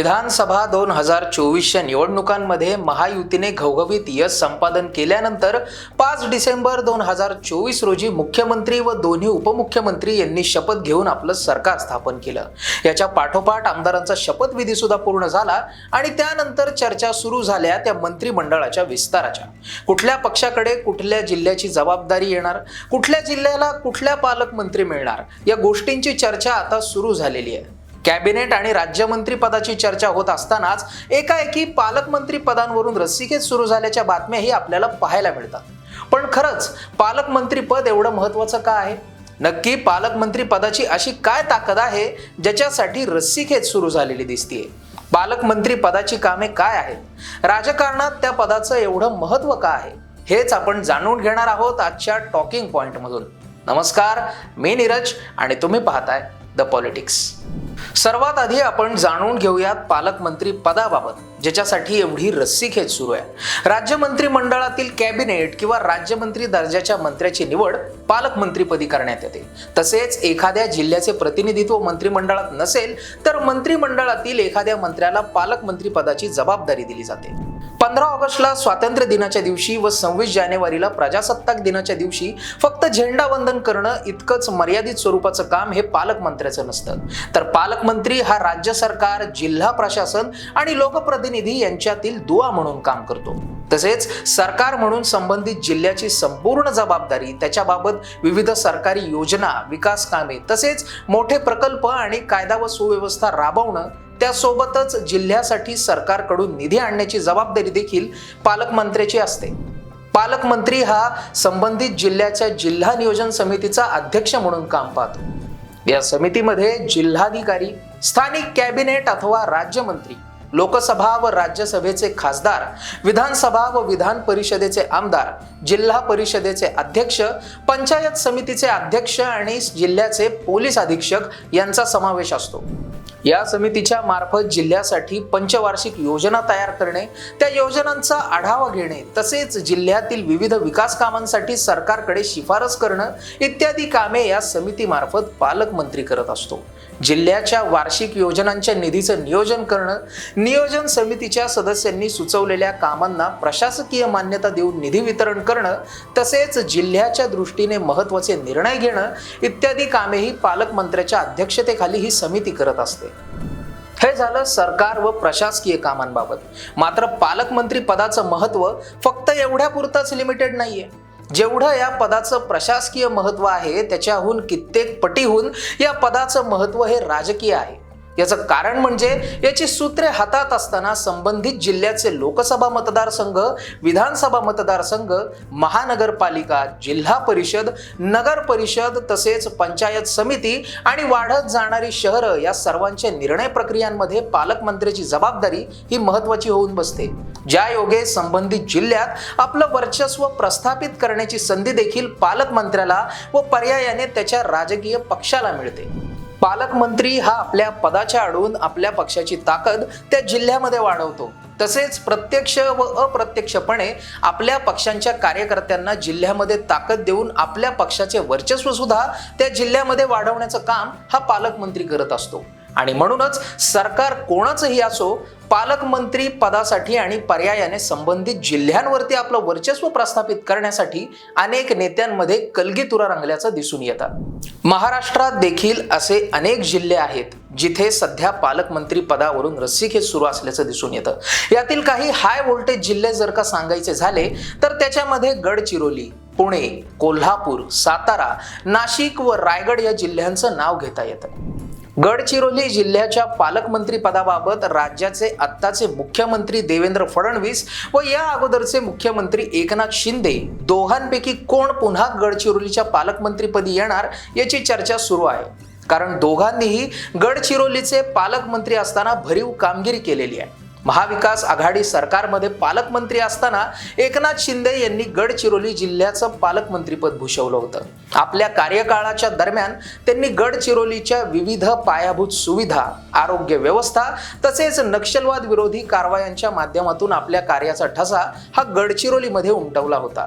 विधानसभा दोन हजार चोवीसच्या निवडणुकांमध्ये महायुतीने घवघवीत यश संपादन केल्यानंतर पाच डिसेंबर दोन हजार चोवीस रोजी मुख्यमंत्री व दोन्ही उपमुख्यमंत्री यांनी शपथ घेऊन आपलं सरकार स्थापन केलं. याच्या पाठोपाठ आमदारांचा शपथविधी सुद्धा पूर्ण झाला आणि त्यानंतर चर्चा सुरू झाल्या त्या मंत्रिमंडळाच्या विस्ताराच्या. कुठल्या पक्षाकडे कुठल्या जिल्ह्याची जबाबदारी येणार कुठल्या जिल्ह्याला कुठल्या पालकमंत्री मिळणार या गोष्टींची चर्चा आता सुरू झालेली आहे. कॅबिनेट आणि राज्यमंत्री पदाची चर्चा होत असतानाच एकाएकी पालकमंत्री पदांवरून रस्सीखेच सुरू झाल्याच्या बातम्याही आपल्याला पाहायला मिळतात. पण खरंच पालकमंत्री पद एवढं महत्वाचं का आहे? नक्की पालकमंत्री पदाची अशी काय ताकद आहे ज्याच्यासाठी रस्सीखेच सुरू झालेली दिसतीये? पालकमंत्री पदाची कामे काय आहेत? राजकारणात त्या पदाचं एवढं महत्त्व का आहे? हेच आपण जाणून घेणार आहोत आजच्या टॉकिंग पॉइंटमधून. नमस्कार मी नीरज आणि तुम्ही पाहताय द पॉलिटिक्स. सर्वात आधी आपण जाणून घेऊयात पालकमंत्री पदाबाबत ज्याच्यासाठी एवढी रस्सीखेच सुरू आहे. राज्य मंत्रिमंडळातील कॅबिनेट किंवा राज्यमंत्री दर्जाच्या मंत्र्याची निवड पालकमंत्रीपदी करण्यात येते. तसेच एखाद्या जिल्ह्याचे प्रतिनिधित्व मंत्रिमंडळात नसेल तर मंत्रिमंडळातील एखाद्या मंत्र्याला पालकमंत्री पदाची जबाबदारी दिली जाते. पंधरा ऑगस्टला स्वातंत्र्य दिनाच्या दिवशी व सव्वीस जानेवारीला प्रजासत्ताक दिनाच्या दिवशी फक्त झेंडा वंदन करणं इतकंच मर्यादित स्वरूपाचं काम हे पालकमंत्र्याचं नसतं. तर पालकमंत्री हा राज्य सरकार जिल्हा प्रशासन आणि लोकप्रतिनिधी यांच्यातील दुवा म्हणून काम करतो. तसेच सरकार म्हणून संबंधित जिल्ह्याची संपूर्ण जबाबदारी त्याच्याबाबत विविध सरकारी योजना विकास कामे तसेच मोठे प्रकल्प आणि कायदा व सुव्यवस्था राबवणं त्यासोबतच जिल्ह्यासाठी सरकारकडून निधी आणण्याची जबाबदारी देखील पालकमंत्र्याची असते. पालकमंत्री हा संबंधित जिल्ह्याच्या जिल्हा नियोजन समितीचा अध्यक्ष म्हणून काम पाहतो. या समितीमध्ये जिल्हाधिकारी स्थानिक कॅबिनेट अथवा राज्यमंत्री लोकसभा व राज्यसभेचे खासदार विधानसभा व विधान परिषदेचे आमदार जिल्हा परिषदेचे अध्यक्ष पंचायत समितीचे अध्यक्ष आणि जिल्ह्याचे पोलीस अधीक्षक यांचा समावेश असतो. या समितीच्या मार्फत जिल्ह्यासाठी पंचवार्षिक योजना तयार करणे त्या योजनांचा आढावा घेणे तसेच जिल्ह्यातील विविध विकास कामांसाठी सरकारकडे शिफारस करणं इत्यादी कामे या समितीमार्फत पालकमंत्री करत असतो. जिल्ह्याच्या वार्षिक योजनांच्या निधीचं नियोजन करणं नियोजन समितीच्या सदस्यांनी सुचवलेल्या कामांना प्रशासकीय मान्यता देऊन निधी वितरण करणं तसेच जिल्ह्याच्या दृष्टीने महत्त्वाचे निर्णय घेणं इत्यादी कामेही पालकमंत्र्याच्या अध्यक्षतेखाली ही समिती करत असते. हे झालं सरकार व प्रशासकीय कामांबाबत. मात्र पालकमंत्री पदाचं महत्त्व फक्त एवढ्यापुरतंच लिमिटेड नाहीये. जेवढं या पदाचं प्रशासकीय महत्त्व आहे त्याच्याहून कित्येक पटीहून या पदाचं महत्त्व हे राजकीय आहे. याचं कारण म्हणजे याची सूत्रे हातात असताना संबंधित जिल्ह्याचे लोकसभा मतदारसंघ विधानसभा मतदारसंघ महानगरपालिका जिल्हा परिषद नगर परिषद तसेच पंचायत समिती आणि वाढत जाणारी शहरं या सर्वांच्या निर्णय प्रक्रियांमध्ये पालकमंत्र्याची जबाबदारी ही महत्वाची होऊन बसते. ज्या योगे संबंधित जिल्ह्यात आपलं वर्चस्व प्रस्थापित करण्याची संधी देखील पालकमंत्र्याला व पर्यायाने त्याच्या राजकीय पक्षाला मिळते. पालकमंत्री हा आपल्या पदाच्या आडून आपल्या पक्षाची ताकद त्या जिल्ह्यामध्ये वाढवतो. तसेच प्रत्यक्ष व अप्रत्यक्षपणे आपल्या पक्षांच्या कार्यकर्त्यांना जिल्ह्यामध्ये ताकद देऊन आपल्या पक्षाचे वर्चस्व सुद्धा त्या जिल्ह्यामध्ये वाढवण्याचं काम हा पालकमंत्री करत असतो. आणि म्हणूनच सरकार कोणाचंही असो पालकमंत्री पदासाठी आणि पर्यायाने संबंधित जिल्ह्यांवरती आपलं वर्चस्व प्रस्थापित करण्यासाठी अनेक नेत्यांमध्ये कलगीतुरा रंगल्याचं दिसून येतात महाराष्ट्रात देखील असे अनेक जिल्हे आहेत जिथे सध्या पालकमंत्री पदावरून रस्सीखेच सुरू असल्याचं दिसून येतं. यातील काही हाय व्होल्टेज जिल्हे जर का सांगायचे झाले तर त्याच्यामध्ये गडचिरोली पुणे कोल्हापूर सातारा नाशिक व रायगड या जिल्ह्यांचं नाव घेता येतं. गडचिरोली जिल्ह्याच्या पालकमंत्री पदाबाबत राज्याचे आत्ताचे मुख्यमंत्री देवेंद्र फडणवीस व या अगोदरचे मुख्यमंत्री एकनाथ शिंदे दोघांपैकी कोण पुन्हा गडचिरोलीच्या पालकमंत्रीपदी येणार याची चर्चा सुरू आहे. कारण दोघांनीही गडचिरोलीचे पालकमंत्री असताना भरीव कामगिरी केलेली आहे. महाविकास आघाडी सरकारमध्ये पालकमंत्री असताना एकनाथ शिंदे यांनी गडचिरोली जिल्ह्याचं पालकमंत्रीपद भूषवलं होतं. आपल्या कार्यकाळाच्या दरम्यान त्यांनी गडचिरोलीच्या विविध पायाभूत सुविधा आरोग्य व्यवस्था तसेच नक्षलवाद विरोधी कारवायांच्या माध्यमातून आपल्या कार्याचा ठसा हा गडचिरोलीमध्ये उमटवला होता.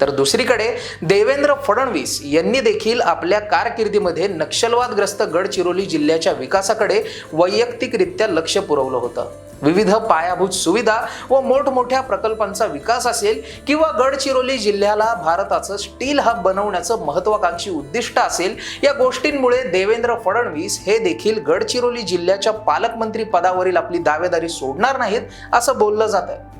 तर दुसरीकडे देवेंद्र फडणवीस यांनी देखील आपल्या कारकिर्दीमध्ये नक्षलवादग्रस्त गडचिरोली जिल्ह्याच्या विकासाकडे वैयक्तिकरित्या लक्ष पुरवलं होतं. विविध पायाभूत सुविधा व मोठमोठ्या प्रकल्पांचा विकास असेल किंवा गडचिरोली जिल्ह्याला भारताचं स्टील हब बनवण्याचं महत्वाकांक्षी उद्दिष्ट असेल या गोष्टींमुळे देवेंद्र फडणवीस हे देखील गडचिरोली जिल्ह्याच्या पालकमंत्री पदावरील आपली दावेदारी सोडणार नाहीत असं बोललं जात आहे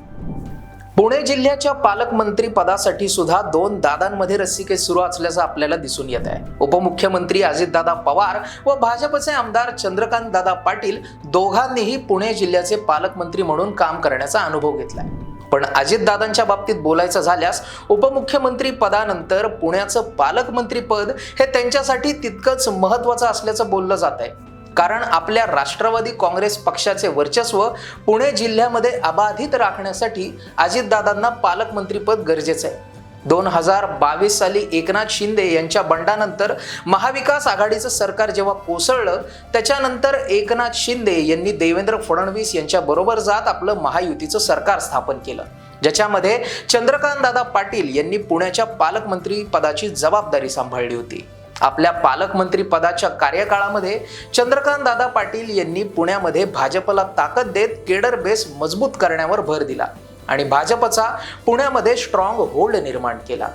पुणे जिल्ह्याच्या पालकमंत्री पदासाठी सुद्धा दोन दादांमध्ये रस्सीके सुरू असल्याचं आपल्याला दिसून येत आहे. उपमुख्यमंत्री अजितदादा पवार व भाजपचे आमदार चंद्रकांत दादा पाटील दोघांनीही पुणे जिल्ह्याचे पालकमंत्री म्हणून काम करण्याचा अनुभव घेतलाय. पण अजितदादांच्या बाबतीत बोलायचं झाल्यास उपमुख्यमंत्री पदानंतर पुण्याचं पालकमंत्री पद हे त्यांच्यासाठी तितकंच महत्वाचं असल्याचं बोललं जात आहे कारण आपल्या राष्ट्रवादी काँग्रेस पक्षाचे वर्चस्व पुणे जिल्ह्यामध्ये अबाधित राखण्यासाठी अजितदादांना पालकमंत्रीपद गरजेचं आहे. दोन हजार बावीस साली एकनाथ शिंदे यांच्या बंडानंतर महाविकास आघाडीचं सरकार जेव्हा कोसळलं त्याच्यानंतर एकनाथ शिंदे यांनी देवेंद्र फडणवीस यांच्या बरोबर जात आपलं महायुतीचं सरकार स्थापन केलं. ज्याच्यामध्ये चंद्रकांत दादा पाटील यांनी पुण्याच्या पालकमंत्री पदाची जबाबदारी सांभाळली होती. आपल्या पालकमंत्री पदाच्या कार्यकाळामध्ये चंद्रकांत दादा पाटील यांनी पुण्यामध्ये भाजपला ताकद देत केडर बेस मजबूत करण्यावर भर दिला आणि भाजपचा पुण्यामध्ये स्ट्रॉंग होल्ड निर्माण केला.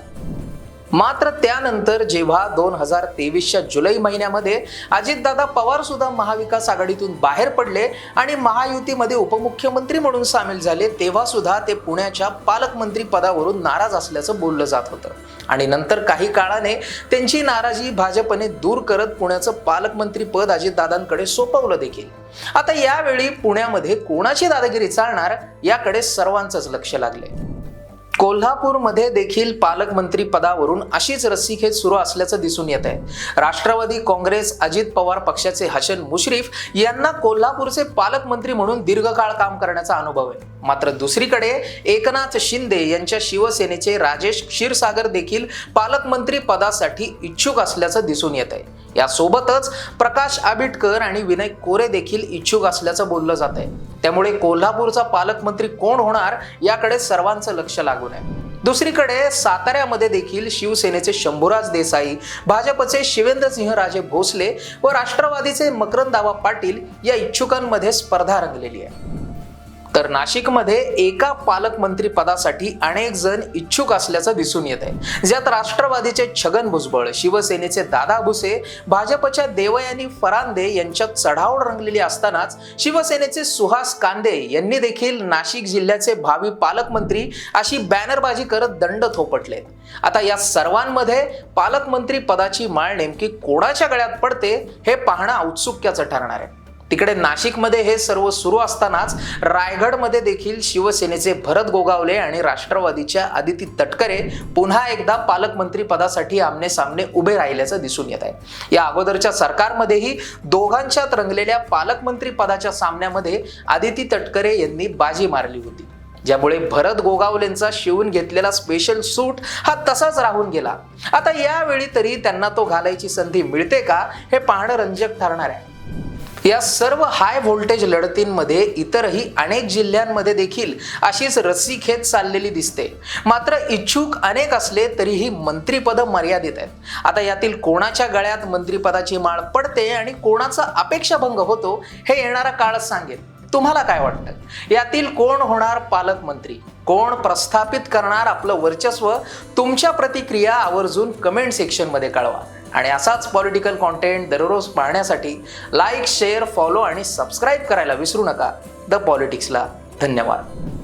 मात्र त्यानंतर जेव्हा दोन हजार तेवीसच्या जुलै महिन्यामध्ये अजितदादा पवार सुद्धा महाविकास आघाडीतून बाहेर पडले आणि महायुतीमध्ये उपमुख्यमंत्री म्हणून सामील झाले तेव्हा सुद्धा ते पुण्याच्या पालकमंत्री पदावरून नाराज असल्याचं बोललं जात होतं. आणि नंतर काही काळाने त्यांची नाराजी भाजपने दूर करत पुण्याचं पालकमंत्री पद अजितदादांकडे सोपवलं देखील. आता यावेळी पुण्यामध्ये कोणाची दादागिरी चालणार याकडे सर्वांचंच लक्ष लागले कोल्हापूरमध्ये देखील पालकमंत्री पदावरून अशीच रस्सीखेच सुरू असल्याचं दिसून येत आहे राष्ट्रवादी काँग्रेस अजित पवार पक्षाचे हसन मुश्रीफ यांना कोल्हापूरचे पालकमंत्री म्हणून दीर्घकाळ काम करण्याचा अनुभव आहे. मात्र दुसरीकडे एकनाथ शिंदे यांच्या शिवसेनेचे राजेश क्षीरसागर देखील पालकमंत्री पदासाठी इच्छुक असल्याचं दिसून येत आहे यासोबतच प्रकाश आबिटकर आणि विनय कोरे देखील इच्छुक असल्याचं बोललं जात आहे त्यामुळे कोल्हापूरचा पालकमंत्री कोण होणार याकडे सर्वांचं लक्ष लागून आहे. दुसरीकडे साताऱ्यामध्ये देखील शिवसेनेचे शंभूराज देसाई भाजपचे शिवेंद्रसिंह राजे भोसले व राष्ट्रवादीचे मकरंदावा पाटील या इच्छुकांमध्ये स्पर्धा रंगलेली आहे. तर नाशिकमध्ये एका पालकमंत्री पदासाठी अनेक जण इच्छुक असल्याचं दिसून येत आहे. ज्यात राष्ट्रवादीचे छगन भुजबळ शिवसेनेचे दादा भुसे भाजपच्या देवयानी फरांदे यांच्यात चढावड रंगलेली असतानाच शिवसेनेचे सुहास कांदे यांनी देखील नाशिक जिल्ह्याचे भावी पालकमंत्री अशी बॅनरबाजी करत दंड थोपटले आता या सर्वांमध्ये पालकमंत्री पदाची माळ नेमकी कोणाच्या गळ्यात पडते हे पाहणं औत्सुक्याचं ठरणार आहे. तिकडे नाशिकमध्ये हे सर्व सुरू असतानाच रायगडमध्ये देखील शिवसेनेचे भरत गोगावले आणि राष्ट्रवादीच्या आदिती तटकरे पुन्हा एकदा पालकमंत्री पदासाठी आमने सामने उभे राहिल्याचं दिसून येत आहे. या अगोदरच्या सरकारमध्येही दोघांच्यात रंगलेल्या पालकमंत्री पदाच्या सामन्यामध्ये आदिती तटकरे यांनी बाजी मारली होती. ज्यामुळे भरत गोगावलेंचा शिवून घेतलेला स्पेशल सूट हा तसाच राहून गेला. आता यावेळी तरी त्यांना तो घालायची संधी मिळते का हे पाहणं रंजक ठरणार आहे. या सर्व हाय व्होल्टेज लढतींमध्ये इतरही अनेक जिल्ह्यांमध्ये देखील अशीच रस्सीखेच चाललेली दिसते. मात्र इच्छुक अनेक असले तरीही मंत्रीपद मर्यादित आहेत. आता यातील कोणाच्या गळ्यात मंत्रीपदाची माळ पडते आणि कोणाचा अपेक्षाभंग होतो हे येणारा काळच सांगेल. तुम्हाला काय वाटतं? यातील कोण होणार पालकमंत्री? कोण प्रस्थापित करणार आपलं वर्चस्व? तुमच्या प्रतिक्रिया आवर्जून कमेंट सेक्शनमध्ये कळवा. आणि असाच पॉलिटिकल कॉन्टेंट दररोज पाहण्यासाठी लाईक शेअर फॉलो आणि सबस्क्राईब करायला विसरू नका. द पॉलिटिक्सला धन्यवाद.